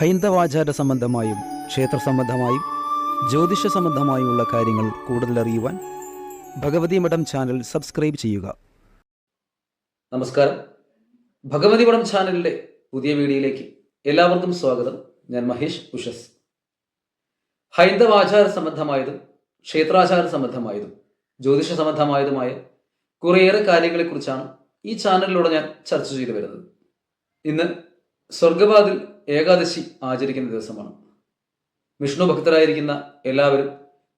ഹൈന്ദവാചാര സംബന്ധമായും ക്ഷേത്ര സംബന്ധമായും ജ്യോതിഷ സംബന്ധമായുമുള്ള കാര്യങ്ങൾ കൂടുതൽ അറിയുവാൻ ഭഗവതി മഠം ചാനൽ സബ്സ്ക്രൈബ് ചെയ്യുക. നമസ്കാരം. ഭഗവതി മഠം ചാനലിലെ പുതിയ വീഡിയോയിലേക്ക് എല്ലാവർക്കും സ്വാഗതം. ഞാൻ മഹേഷ് ഉഷസ്. ഹൈന്ദവാചാര സംബന്ധമായതും ക്ഷേത്രാചാര സംബന്ധമായതും ജ്യോതിഷ സംബന്ധമായതുമായ കുറേയേറെ കാര്യങ്ങളെക്കുറിച്ചാണ് ഈ ചാനലിലൂടെ ഞാൻ ചർച്ച ചെയ്തു വരുന്നത്. ഇന്ന് സ്വർഗവാതിൽ ഏകാദശി ആചരിക്കുന്ന ദിവസമാണ്. വിഷ്ണു ഭക്തരായിരിക്കുന്ന എല്ലാവരും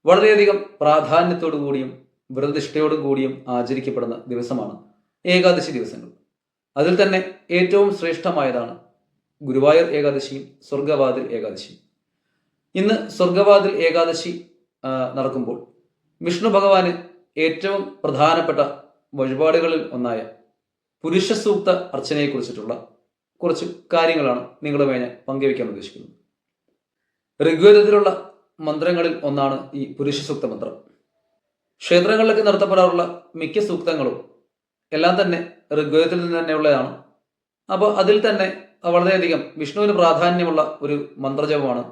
വളരെയധികം പ്രാധാന്യത്തോടു കൂടിയും വ്രതനിഷ്ഠയോടും കൂടിയും ആചരിക്കപ്പെടുന്ന ദിവസമാണ് ഏകാദശി ദിവസങ്ങൾ. അതിൽ തന്നെ ഏറ്റവും ശ്രേഷ്ഠമായതാണ് ഗുരുവായൂർ ഏകാദശിയും സ്വർഗവാതിൽ ഏകാദശിയും. ഇന്ന് സ്വർഗവാതിൽ ഏകാദശി നടക്കുമ്പോൾ വിഷ്ണു ഭഗവാന് ഏറ്റവും പ്രധാനപ്പെട്ട വഴിപാടുകളിൽ ഒന്നായ പുരുഷ സൂക്ത അർച്ചനയെക്കുറിച്ചിട്ടുള്ള കുറച്ച് കാര്യങ്ങളാണ് നിങ്ങളുമായി ഞാൻ പങ്കുവയ്ക്കാൻ ഉദ്ദേശിക്കുന്നത്. ഋഗ്വേദത്തിലുള്ള മന്ത്രങ്ങളിൽ ഒന്നാണ് ഈ പുരുഷ സൂക്ത മന്ത്രം. ക്ഷേത്രങ്ങളിലൊക്കെ നടത്തപ്പെടാറുള്ള മിക്ക സൂക്തങ്ങളും എല്ലാം തന്നെ ഋഗ്വേദത്തിൽ നിന്ന് തന്നെയുള്ളതാണ് അപ്പോൾ അതിൽ തന്നെ വളരെയധികം വിഷ്ണുവിന് പ്രാധാന്യമുള്ള ഒരു മന്ത്രജപമാണ്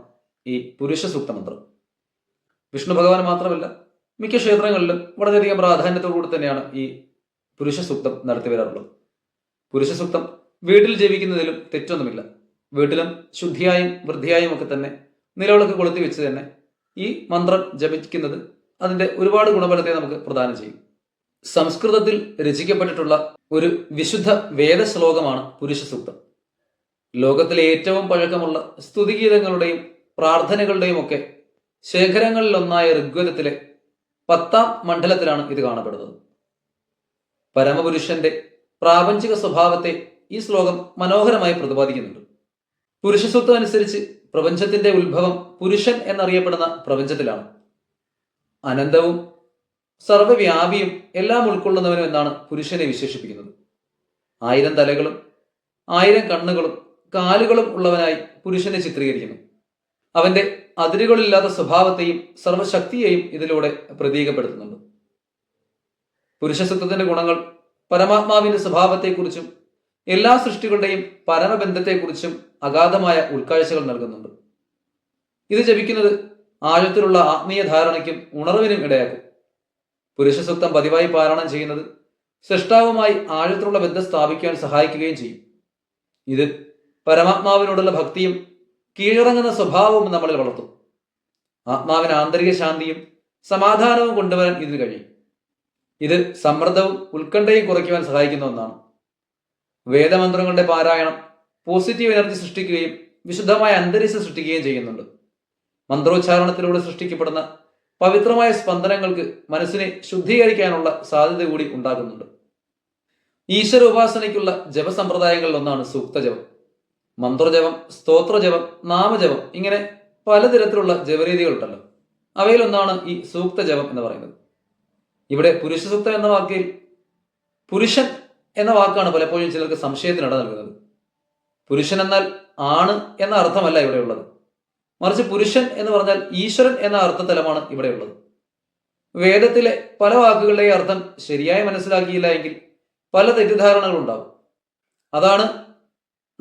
ഈ പുരുഷ സൂക്ത മന്ത്രം. വിഷ്ണു ഭഗവാൻ മാത്രമല്ല മിക്ക ക്ഷേത്രങ്ങളിലും വളരെയധികം പ്രാധാന്യത്തോടുകൂടി തന്നെയാണ് ഈ പുരുഷ സൂക്തം നടത്തി വരാറുള്ളത്. പുരുഷ സൂക്തം വീട്ടിൽ ജീവിക്കുന്നതിലും തെറ്റൊന്നുമില്ല. വീട്ടിലും ശുദ്ധിയായും വൃദ്ധിയായും ഒക്കെ തന്നെ നിലവിളക്ക് കൊളുത്തി വെച്ച് തന്നെ ഈ മന്ത്രം ജപിക്കുന്നത് അതിന്റെ ഒരുപാട് ഗുണഫലത്തെ നമുക്ക് പ്രദാനം ചെയ്യും. സംസ്കൃതത്തിൽ രചിക്കപ്പെട്ടിട്ടുള്ള ഒരു വിശുദ്ധ വേദശ്ലോകമാണ് പുരുഷ സൂക്തം ലോകത്തിലെ ഏറ്റവും പഴക്കമുള്ള സ്തുതിഗീതങ്ങളുടെയും പ്രാർത്ഥനകളുടെയും ഒക്കെ ശേഖരങ്ങളിലൊന്നായ ഋഗ്വേദത്തിലെ പത്താം മണ്ഡലത്തിലാണ് ഇത് കാണപ്പെടുന്നത്. പരമപുരുഷന്റെ പ്രാപഞ്ചിക സ്വഭാവത്തെ ഈ ശ്ലോകം മനോഹരമായി പ്രതിപാദിക്കുന്നുണ്ട്. പുരുഷസ്വത്വം അനുസരിച്ച് പ്രപഞ്ചത്തിന്റെ ഉത്ഭവം പുരുഷൻ എന്നറിയപ്പെടുന്ന പ്രപഞ്ചത്തിലാണ്. അനന്തവും സർവവ്യാപിയും എല്ലാം ഉൾക്കൊള്ളുന്നവനും എന്നാണ് പുരുഷനെ വിശേഷിപ്പിക്കുന്നത്. ആയിരം തലകളും ആയിരം കണ്ണുകളും കാലുകളും ഉള്ളവനായി പുരുഷനെ ചിത്രീകരിക്കുന്നു. അവന്റെ അതിരുകളില്ലാത്ത സ്വഭാവത്തെയും സർവശക്തിയെയും ഇതിലൂടെ പ്രതീകപ്പെടുത്തുന്നുണ്ട്. പുരുഷസത്വത്തിന്റെ ഗുണങ്ങൾ പരമാത്മാവിന്റെ സ്വഭാവത്തെക്കുറിച്ചും എല്ലാ സൃഷ്ടികളുടെയും പരമബന്ധത്തെക്കുറിച്ചും അഗാധമായ ഉൾക്കാഴ്ചകൾ നൽകുന്നുണ്ട്. ഇത് ജപിക്കുന്നത് ആഴത്തിലുള്ള ആത്മീയ ധാരണയ്ക്കും ഉണർവിനും ഇടയാക്കും. പുരുഷസൂക്തം പതിവായി പാരായണം ചെയ്യുന്നത് സൃഷ്ടാവുമായി ആഴത്തിലുള്ള ബന്ധം സ്ഥാപിക്കാൻ സഹായിക്കുകയും ചെയ്യും. ഇത് പരമാത്മാവിനോടുള്ള ഭക്തിയും കീഴടങ്ങുന്ന സ്വഭാവവും നമ്മളിൽ വളർത്തും. ആത്മാവിന് ആന്തരിക ശാന്തിയും സമാധാനവും കൊണ്ടുവരാൻ ഇതിന് കഴിയും. ഇത് സമ്മർദ്ദവും ഉത്കണ്ഠയും കുറയ്ക്കുവാൻ സഹായിക്കുന്ന ഒന്നാണ്. വേദമന്ത്രങ്ങളുടെ പാരായണം പോസിറ്റീവ് എനർജി സൃഷ്ടിക്കുകയും വിശുദ്ധമായ അന്തരീക്ഷം സൃഷ്ടിക്കുകയും ചെയ്യുന്നുണ്ട്. മന്ത്രോച്ചാരണത്തിലൂടെ സൃഷ്ടിക്കപ്പെടുന്ന പവിത്രമായ സ്പന്ദനങ്ങൾക്ക് മനസ്സിനെ ശുദ്ധീകരിക്കാനുള്ള സാധ്യത കൂടി ഉണ്ടാകുന്നുണ്ട്. ഈശ്വര ഉപാസനയ്ക്കുള്ള ജപസമ്പ്രദായങ്ങളിൽ ഒന്നാണ് സൂക്തജപം. മന്ത്രജപം സ്തോത്രജപം നാമജപം ഇങ്ങനെ പലതരത്തിലുള്ള ജപരീതികളുണ്ടല്ലോ. അവയിലൊന്നാണ് ഈ സൂക്തജപം എന്ന് പറയുന്നത്. ഇവിടെ പുരുഷ സൂക്തം എന്ന വാക്കിൽ പുരുഷൻ എന്ന വാക്കാണ് പലപ്പോഴും ചിലർക്ക് സംശയത്തിനിട നൽകുന്നത്. പുരുഷൻ എന്നാൽ ആണ് എന്ന അർത്ഥമല്ല ഇവിടെയുള്ളത് മറിച്ച് പുരുഷൻ എന്ന് പറഞ്ഞാൽ ഈശ്വരൻ എന്ന അർത്ഥതലമാണ് ഇവിടെയുള്ളത് വേദത്തിലെ പല വാക്കുകളുടെയും അർത്ഥം ശരിയായി മനസ്സിലാക്കിയില്ല എങ്കിൽ പല തെറ്റിദ്ധാരണകളും ഉണ്ടാവും. അതാണ്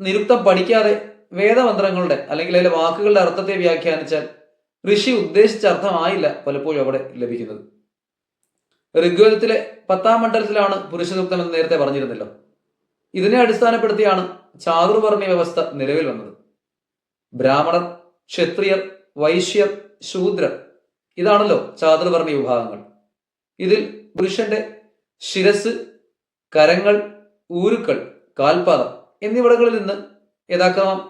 നിരുക്തം പഠിക്കാതെ വേദമന്ത്രങ്ങളുടെ അല്ലെങ്കിൽ അതിലെ വാക്കുകളുടെ അർത്ഥത്തെ വ്യാഖ്യാനിച്ചാൽ ഋഷി ഉദ്ദേശിച്ച അർത്ഥമായില്ല പലപ്പോഴും അവിടെ ലഭിക്കുന്നത്. ഋഗ്വേദത്തിലെ പത്താം മണ്ഡലത്തിലാണ് പുരുഷസൂക്തം എന്ന് നേരത്തെ പറഞ്ഞിരുന്നല്ലോ. ഇതിനെ അടിസ്ഥാനപ്പെടുത്തിയാണ് ചാതുർവർണ വ്യവസ്ഥ നിലവിൽ വന്നത്. ബ്രാഹ്മണർ ക്ഷത്രിയർ വൈശ്യർ ശൂദ്രർ ഇതാണല്ലോ ചാതുർവർണ വിഭാഗങ്ങൾ. ഇതിൽ പുരുഷന്റെ ശിരസ് കരങ്ങൾ ഊരുക്കൾ കാൽപാദം എന്നിവിടങ്ങളിൽ നിന്ന് യഥാക്രമം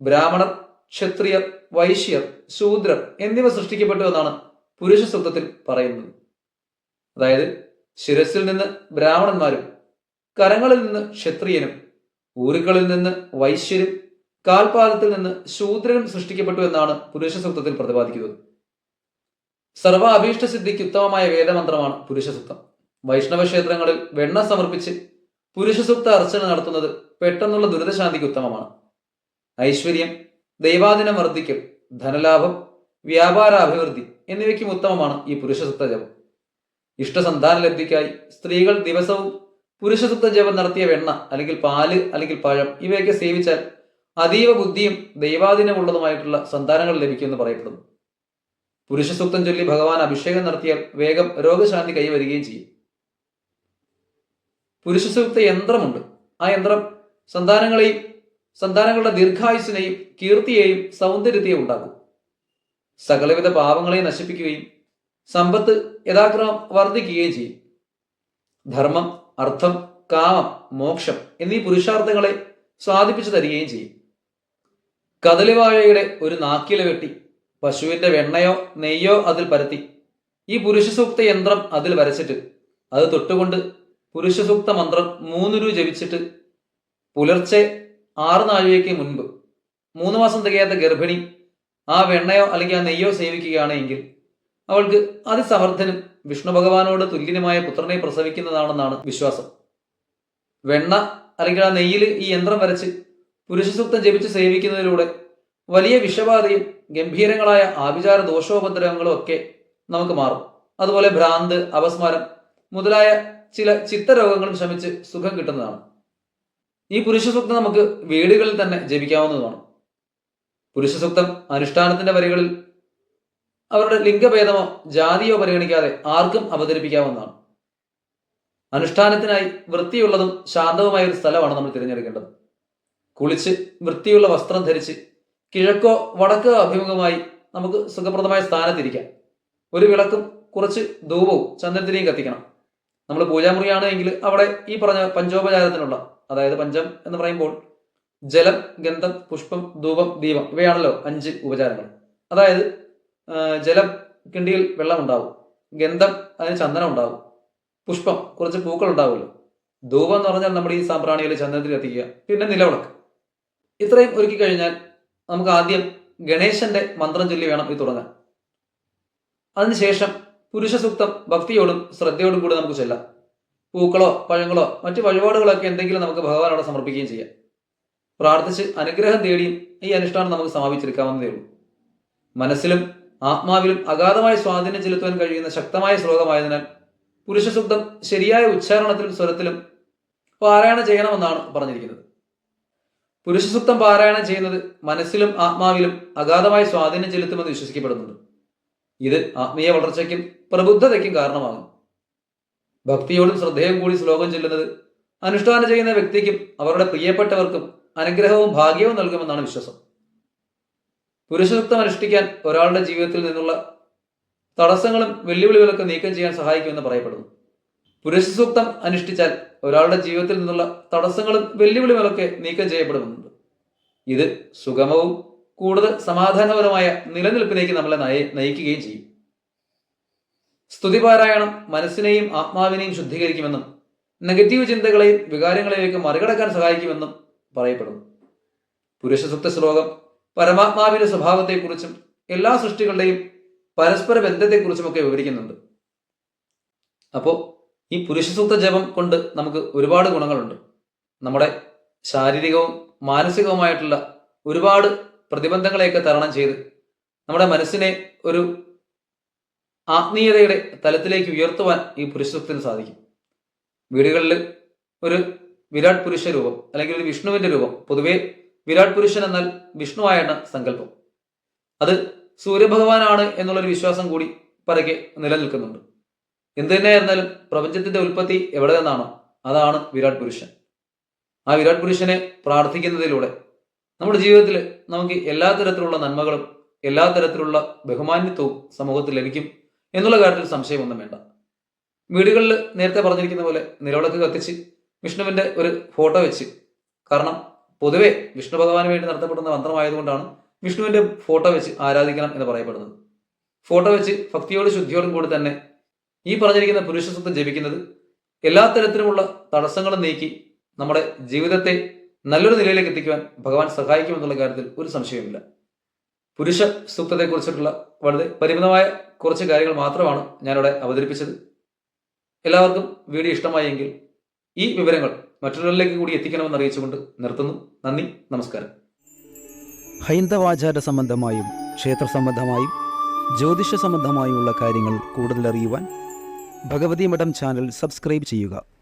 ബ്രാഹ്മണർ ക്ഷത്രിയർ വൈശ്യർ ശൂദ്രർ എന്നിവ സൃഷ്ടിക്കപ്പെട്ടു എന്നാണ് പുരുഷ സൂക്തത്തിൽ പറയുന്നത്. അതായത് ശിരസിൽ നിന്ന് ബ്രാഹ്മണന്മാരും കരങ്ങളിൽ നിന്ന് ക്ഷത്രിയനും ഊരുക്കളിൽ നിന്ന് വൈശ്യരും കാൽപാദത്തിൽ നിന്ന് ശൂദ്രനും സൃഷ്ടിക്കപ്പെട്ടു എന്നാണ് പുരുഷ സൂക്തത്തിൽ പ്രതിപാദിക്കുന്നത്. സർവ അഭീഷ്ട സിദ്ധിക്ക് ഉത്തമമായ വേദമന്ത്രമാണ് പുരുഷസൂക്തം വൈഷ്ണവ ക്ഷേത്രങ്ങളിൽ വെണ്ണ സമർപ്പിച്ച് പുരുഷസൂക്ത അർച്ചന നടത്തുന്നത് പെട്ടെന്നുള്ള ദുരിതശാന്തിക്ക് ഉത്തമമാണ്. ഐശ്വര്യം ദൈവാദിനം വർദ്ധിക്കൽ ധനലാഭം വ്യാപാര അഭിവൃദ്ധി എന്നിവയ്ക്കും ഉത്തമമാണ് ഈ പുരുഷസൂക്ത ജപം ഇഷ്ടസന്താന ലബ്ധിക്കായി സ്ത്രീകൾ ദിവസവും പുരുഷസൂക്ത ജപം നടത്തിയ വെണ്ണ അല്ലെങ്കിൽ പാൽ അല്ലെങ്കിൽ പഴം ഇവയൊക്കെ സേവിച്ചാൽ അതീവ ബുദ്ധിയും ദൈവാധീനമുള്ളതുമായിട്ടുള്ള സന്താനങ്ങൾ ലഭിക്കുമെന്ന് പറയപ്പെടുന്നു. പുരുഷസൂക്തം ചൊല്ലി ഭഗവാൻ അഭിഷേകം നടത്തിയാൽ വേഗം രോഗശാന്തി കൈവരികയും ചെയ്യും. പുരുഷസൂക്ത യന്ത്രമുണ്ട്. ആ യന്ത്രം സന്താനങ്ങളെയും സന്താനങ്ങളുടെ ദീർഘായുസിനെയും കീർത്തിയെയും സൗന്ദര്യത്തെയും ഉണ്ടാക്കും. സകലവിധ പാപങ്ങളെ നശിപ്പിക്കുകയും സമ്പത്ത് യഥാക്രമം വർദ്ധിക്കുകയും ചെയ്യും. ധർമ്മം അർത്ഥം കാമം മോക്ഷം എന്നീ പുരുഷാർത്ഥങ്ങളെ സ്വാധിപ്പിച്ചു തരികയും ചെയ്യും. കദളിവാഴയുടെ ഒരു നാക്കില വെട്ടി പശുവിന്റെ വെണ്ണയോ നെയ്യോ അതിൽ പരത്തി. ഈ പുരുഷസൂക്ത യന്ത്രം അതിൽ വരച്ചിട്ട് അത് തൊട്ടുകൊണ്ട് പുരുഷസൂക്ത മന്ത്രം മൂന്നുരു ജപിച്ചിട്ട് പുലർച്ചെ ആറ് നാഴികയ്ക്ക് മുൻപ് മൂന്ന് മാസം തികയാത്ത ഗർഭിണി ആ വെണ്ണയോ അല്ലെങ്കിൽ ആ നെയ്യോ സേവിക്കുകയാണ് എങ്കിൽ അവൾക്ക് അതിസമർത്ഥനും വിഷ്ണു ഭഗവാനോട് തുല്യനുമായ പുത്രനെ പ്രസവിക്കുന്നതാണെന്നാണ് വിശ്വാസം. വെണ്ണ അല്ലെങ്കിൽ ആ നെയ്യിൽ ഈ യന്ത്രം വരച്ച് പുരുഷസൂക്തം ജപിച്ച് സേവിക്കുന്നതിലൂടെ വലിയ വിഷബാധയും ഗംഭീരങ്ങളായ ആഭിചാര ദോഷോപദ്രവങ്ങളും ഒക്കെ നമുക്ക് മാറും. അതുപോലെ ഭ്രാന്ത് അപസ്മാരം മുതലായ ചില ചിത്തരോഗങ്ങളും ശമിച്ച് സുഖം കിട്ടുന്നതാണ്. ഈ പുരുഷസൂക്തം നമുക്ക് വീടുകളിൽ തന്നെ ജപിക്കാവുന്നതുമാണ്. പുരുഷസൂക്തം അനുഷ്ഠാനത്തിന്റെ വരികളിൽ അവരുടെ ലിംഗഭേദമോ ജാതിയോ പരിഗണിക്കാതെ ആർക്കും അവതരിപ്പിക്കാവുന്നതാണ്. അനുഷ്ഠാനത്തിനായി വൃത്തിയുള്ളതും ശാന്തവുമായ ഒരു സ്ഥലമാണ് നമ്മൾ തിരഞ്ഞെടുക്കേണ്ടത്. കുളിച്ച് വൃത്തിയുള്ള വസ്ത്രം ധരിച്ച് കിഴക്കോ വടക്കോ അഭിമുഖമായി നമുക്ക് സുഖപ്രദമായ സ്ഥാനത്തിരിക്കാം. ഒരു വിളക്കും കുറച്ച് ധൂപവും ചന്ദ്രത്തിനെയും കത്തിക്കണം. നമ്മൾ പൂജാമുറിയാണ് എങ്കിൽ അവിടെ ഈ പറഞ്ഞ പഞ്ചോപചാരത്തിനുള്ള അതായത് പഞ്ചം എന്ന് പറയുമ്പോൾ ജലം ഗന്ധം പുഷ്പം ധൂപം ദീപം ഇവയാണല്ലോ അഞ്ച് ഉപചാരങ്ങൾ. അതായത് ആ, ജലം കിണ്ടിയിൽ വെള്ളം ഉണ്ടാവും ഗന്ധം അതിന് ചന്ദനം ഉണ്ടാവും പുഷ്പം കുറച്ച് പൂക്കൾ ഉണ്ടാവുമല്ലോ ധൂപം എന്ന് പറഞ്ഞാൽ നമ്മുടെ ഈ സാമ്പ്രാണിയിൽ ചന്ദനത്തിൽ എത്തിക്കുക പിന്നെ നിലവിളക്ക്. ഇത്രയും ഒരുക്കി കഴിഞ്ഞാൽ നമുക്ക് ആദ്യം ഗണേശന്റെ മന്ത്രം ചൊല്ലി വേണം ഇത് തുടങ്ങാൻ. അതിനുശേഷം പുരുഷ സൂക്തം ഭക്തിയോടും ശ്രദ്ധയോടും കൂടി നമുക്ക് ചെല്ലാം. പൂക്കളോ പഴങ്ങളോ മറ്റു വഴിപാടുകളൊക്കെ എന്തെങ്കിലും നമുക്ക് ഭഗവാനോട് സമർപ്പിക്കുകയും ചെയ്യാം. പ്രാർത്ഥിച്ച് അനുഗ്രഹം തേടിയും ഈ അനുഷ്ഠാനം നമുക്ക് സമാപിച്ചെടുക്കാവുന്നതേ ഉള്ളൂ. മനസ്സിലും ആത്മാവിലും അഗാധമായി സ്വാധീനം ചെലുത്തുവാൻ കഴിയുന്ന ശക്തമായ ശ്ലോകമായതിനാൽ പുരുഷസൂക്തം ശരിയായ ഉച്ചാരണത്തിലും സ്വരത്തിലും പാരായണം ചെയ്യണമെന്നാണ് പറഞ്ഞിരിക്കുന്നത്. പുരുഷസുക്തം പാരായണം ചെയ്യുന്നത് മനസ്സിലും ആത്മാവിലും അഗാധമായി സ്വാധീനം ചെലുത്തുമെന്ന് വിശ്വസിക്കപ്പെടുന്നുണ്ട്. ഇത് ആത്മീയ വളർച്ചയ്ക്കും പ്രബുദ്ധതയ്ക്കും കാരണമാകും ഭക്തിയോടും ശ്രദ്ധയും കൂടി ശ്ലോകം ചെല്ലുന്നത് അനുഷ്ഠാനം ചെയ്യുന്ന വ്യക്തിക്കും അവരുടെ പ്രിയപ്പെട്ടവർക്കും അനുഗ്രഹവും ഭാഗ്യവും നൽകുമെന്നാണ് വിശ്വാസം. പുരുഷസൂക്തം അനുഷ്ഠിക്കാൻ ഒരാളുടെ ജീവിതത്തിൽ നിന്നുള്ള തടസ്സങ്ങളും വെല്ലുവിളികളൊക്കെ നീക്കം ചെയ്യാൻ സഹായിക്കുമെന്ന് പറയപ്പെടുന്നു. പുരുഷ സൂക്തം അനുഷ്ഠിച്ചാൽ ഒരാളുടെ ജീവിതത്തിൽ നിന്നുള്ള തടസ്സങ്ങളും വെല്ലുവിളികളൊക്കെ നീക്കം ചെയ്യപ്പെടുന്നുണ്ട്. ഇത് സുഗമവും കൂടുതൽ സമാധാനപരമായ നിലനിൽപ്പിലേക്ക് നമ്മളെ നയ- നയിക്കുകയും ചെയ്യും. സ്തുതിപാരായണം മനസ്സിനെയും ആത്മാവിനെയും ശുദ്ധീകരിക്കുമെന്നും നെഗറ്റീവ് ചിന്തകളെയും വികാരങ്ങളെയൊക്കെ മറികടക്കാൻ സഹായിക്കുമെന്നും പറയപ്പെടുന്നു. പുരുഷസുക്ത ശ്ലോകം പരമാത്മാവിന്റെ സ്വഭാവത്തെക്കുറിച്ചും എല്ലാ സൃഷ്ടികളുടെയും പരസ്പര ബന്ധത്തെക്കുറിച്ചുമൊക്കെ വിവരിക്കുന്നുണ്ട്. അപ്പോൾ ഈ പുരുഷസൂക്ത ജപം കൊണ്ട് നമുക്ക് ഒരുപാട് ഗുണങ്ങളുണ്ട്. നമ്മുടെ ശാരീരികവും മാനസികവുമായിട്ടുള്ള ഒരുപാട് പ്രതിബന്ധങ്ങളെയൊക്കെ തരണം ചെയ്ത് നമ്മുടെ മനസ്സിനെ ഒരു ആത്മീയതയുടെ തലത്തിലേക്ക് ഉയർത്തുവാൻ ഈ പുരുഷസൂക്തത്തിന് സാധിക്കും. വീടുകളിൽ ഒരു വിരാട് പുരുഷ രൂപം അല്ലെങ്കിൽ ഒരു വിഷ്ണുവിന്റെ രൂപം പൊതുവെ വിരാട് പുരുഷൻ എന്നാൽ വിഷ്ണുവായാണ് സങ്കല്പം. അത് സൂര്യഭഗവാനാണ് എന്നുള്ളൊരു വിശ്വാസം കൂടി പരക്കെ നിലനിൽക്കുന്നുണ്ട്. എന്ത് തന്നെയായിരുന്നാലും പ്രപഞ്ചത്തിന്റെ ഉൽപ്പത്തി എവിടെ നിന്നാണോ അതാണ് വിരാട് പുരുഷൻ. ആ വിരാട് പുരുഷനെ പ്രാർത്ഥിക്കുന്നതിലൂടെ നമ്മുടെ ജീവിതത്തിൽ നമുക്ക് എല്ലാ തരത്തിലുള്ള നന്മകളും എല്ലാ തരത്തിലുള്ള ബഹുമാന്യത്വവും സമൂഹത്തിൽ ലഭിക്കും എന്നുള്ള കാര്യത്തിൽ സംശയമൊന്നും വേണ്ട. വീടുകളിൽ നേരത്തെ പറഞ്ഞിരിക്കുന്ന പോലെ നിലവിളക്ക് കത്തിച്ച് വിഷ്ണുവിന്റെ ഒരു ഫോട്ടോ വെച്ച് കാരണം പൊതുവെ വിഷ്ണു ഭഗവാന് വേണ്ടി നടത്തപ്പെടുന്ന മന്ത്രമായതുകൊണ്ടാണ് വിഷ്ണുവിന്റെ ഫോട്ടോ വെച്ച് ആരാധിക്കണം എന്ന് പറയപ്പെടുന്നത്. ഫോട്ടോ വെച്ച് ഭക്തിയോടും ശുദ്ധിയോടും കൂടി തന്നെ ഈ പറഞ്ഞിരിക്കുന്ന പുരുഷസ്വത്വം ജപിക്കുന്നത് എല്ലാ തരത്തിലുമുള്ള തടസ്സങ്ങളും നീക്കി നമ്മുടെ ജീവിതത്തെ നല്ലൊരു നിലയിലേക്ക് എത്തിക്കുവാൻ ഭഗവാൻ സഹായിക്കുമെന്നുള്ള കാര്യത്തിൽ ഒരു സംശയവുമില്ല. പുരുഷ സൂക്തത്തെക്കുറിച്ചിട്ടുള്ള വളരെ പരിമിതമായ കുറച്ച് കാര്യങ്ങൾ മാത്രമാണ് ഞാനിവിടെ അവതരിപ്പിച്ചത്. എല്ലാവർക്കും വീഡിയോ ഇഷ്ടമായെങ്കിൽ ഈ വിവരങ്ങൾ മറ്റുള്ളവരിലേക്ക് കൂടി എത്തിക്കണമെന്ന് അറിയിച്ചുകൊണ്ട് നിർത്തുന്നു. നന്ദി നമസ്കാരം. ഹൈന്ദവാചാര സംബന്ധമായും ക്ഷേത്ര സംബന്ധമായും ജ്യോതിഷ സംബന്ധമായുമുള്ള കാര്യങ്ങൾ കൂടുതൽ അറിയുവാൻ ഭഗവതി മഠം ചാനൽ സബ്സ്ക്രൈബ് ചെയ്യുക.